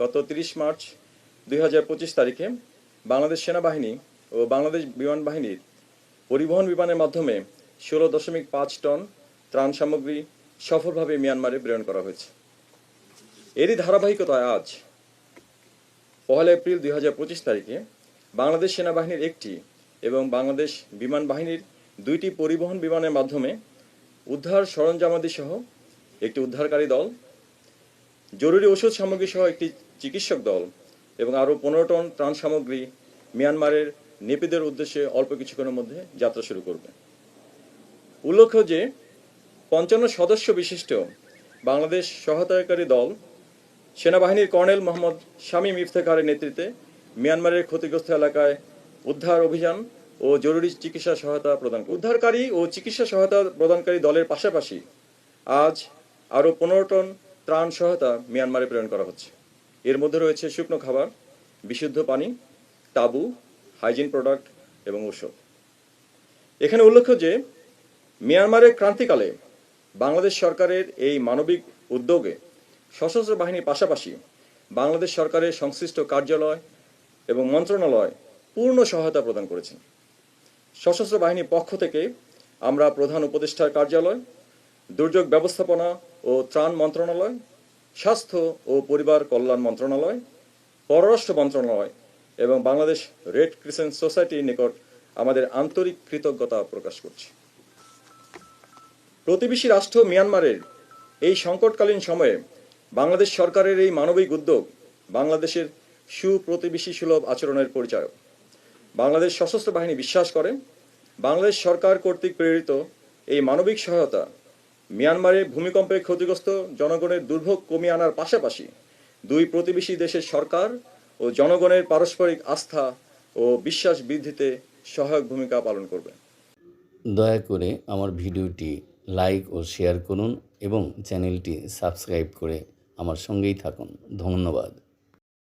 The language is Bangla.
গত তিরিশ মার্চ দুই হাজার পঁচিশ তারিখে বাংলাদেশ সেনাবাহিনী ও বাংলাদেশ বিমান বাহিনীর পরিবহন বিমানের মাধ্যমে ষোলো দশমিক পাঁচ টন ত্রাণ সামগ্রী সফলভাবে মিয়ানমারে প্রেরণ করা হয়েছে। এরই ধারাবাহিকতায় আজ পহেলা এপ্রিল দুই হাজার পঁচিশ তারিখে বাংলাদেশ সেনাবাহিনীর একটি এবং বাংলাদেশ বিমান বাহিনীর দুইটি পরিবহন বিমানের মাধ্যমে উদ্ধার সরঞ্জামাদি সহ একটি উদ্ধারকারী দল জরুরি ওষুধ সামগ্রী সহ একটি চিকিৎসক দল এবং আরও পনেরো টন ত্রাণ সামগ্রী মিয়ানমারের নেপিদের উদ্দেশ্যে অল্প কিছুক্ষণের মধ্যে যাত্রা শুরু করবে। উল্লেখ্য যে পঞ্চান্ন সদস্য বিশিষ্ট বাংলাদেশ সহায়তাকারী দল সেনাবাহিনীর কর্নেল মোহাম্মদ শামীম ইফতেখারের নেতৃত্বে মিয়ানমারের ক্ষতিগ্রস্ত এলাকায় উদ্ধার অভিযান ও জরুরি চিকিৎসা সহায়তা প্রদান উদ্ধারকারী ও চিকিৎসা সহায়তা প্রদানকারী দলের পাশাপাশি আজ আরও পনেরো টন ত্রাণ সহায়তা মিয়ানমারে প্রেরণ করা হচ্ছে। এর মধ্যে রয়েছে শুকনো খাবার, বিশুদ্ধ পানি, তাবু, হাইজিন প্রোডাক্ট এবং ঔষধ। এখানে উল্লেখ্য যে মিয়ানমারের ক্রান্তিকালে বাংলাদেশ সরকারের এই মানবিক উদ্যোগে সশস্ত্র বাহিনীর পাশাপাশি বাংলাদেশ সরকারের সংশ্লিষ্ট কার্যালয় এবং মন্ত্রণালয় পূর্ণ সহায়তা প্রদান করেছেন। সশস্ত্র বাহিনীর পক্ষ থেকে আমরা প্রধান উপদেষ্টার কার্যালয়, দুর্যোগ ব্যবস্থাপনা ও ত্রাণ মন্ত্রণালয়, স্বাস্থ্য ও পরিবার কল্যাণ মন্ত্রণালয়, পররাষ্ট্র মন্ত্রণালয় এবং বাংলাদেশ রেড ক্রিসেন্ট সোসাইটির নিকট আমাদের আন্তরিক কৃতজ্ঞতা প্রকাশ করছি। প্রতিবেশী রাষ্ট্র মিয়ানমারের এই সংকটকালীন সময়ে বাংলাদেশ সরকারের এই মানবিক উদ্যোগ বাংলাদেশের সুপ্রতিবেশী সুলভ আচরণের পরিচায়ক। বাংলাদেশ সশস্ত্র বাহিনী বিশ্বাস করে, বাংলাদেশ সরকার কর্তৃক প্রেরিত এই মানবিক সহায়তা মিয়ানমারে ভূমিকম্পে ক্ষতিগ্রস্ত জনগণের দুর্ভোগ কমিয়ে আনার পাশাপাশি দুই প্রতিবেশী দেশের সরকার ও জনগণের পারস্পরিক আস্থা ও বিশ্বাস বৃদ্ধিতে সহায়ক ভূমিকা পালন করবে। দয়া করে আমার ভিডিওটি লাইক ও শেয়ার করুন এবং চ্যানেলটি সাবস্ক্রাইব করে আমার সঙ্গেই থাকুন। ধন্যবাদ।